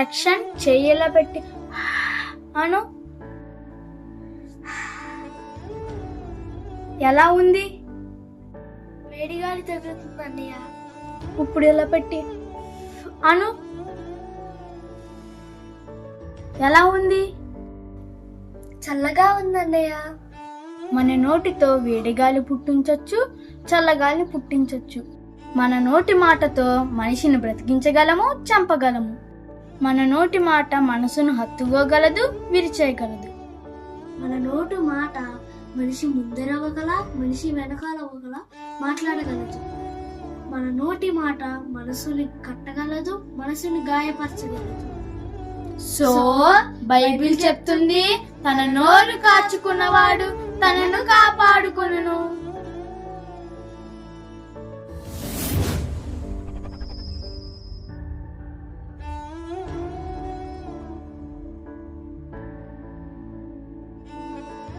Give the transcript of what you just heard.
రక్షన్ చెయ్యలా పెట్టి అను. ఎలా ఉంది? వేడిగాలి తగులుతుంది అన్నయ్య ఇప్పుడు ఎలా పెట్టి అను. ఎలా ఉంది? చల్లగా ఉందన్నయ్య. మన నోటితో వేడిగాలి పుట్టించొచ్చు చల్లగాలి పుట్టించొచ్చు. మన నోటి మాటతో మనిషిని బ్రతికించగలము చంపగలము. మన నోటి మాట మనసును హత్తుకోగలదు విరిచేయగలదు. మన నోటు మాట మనిషి ముందరవ్వగల మనిషి వెనకాల అవ్వగల మాట్లాడగలదు. మన నోటి మాట మనసుని కట్టగలదు మనసుని గాయపరచగలదు. సో బైబిల్ చెప్తుంది తన నోరు కాచుకున్నవాడు తనను కాపాడుకొనును.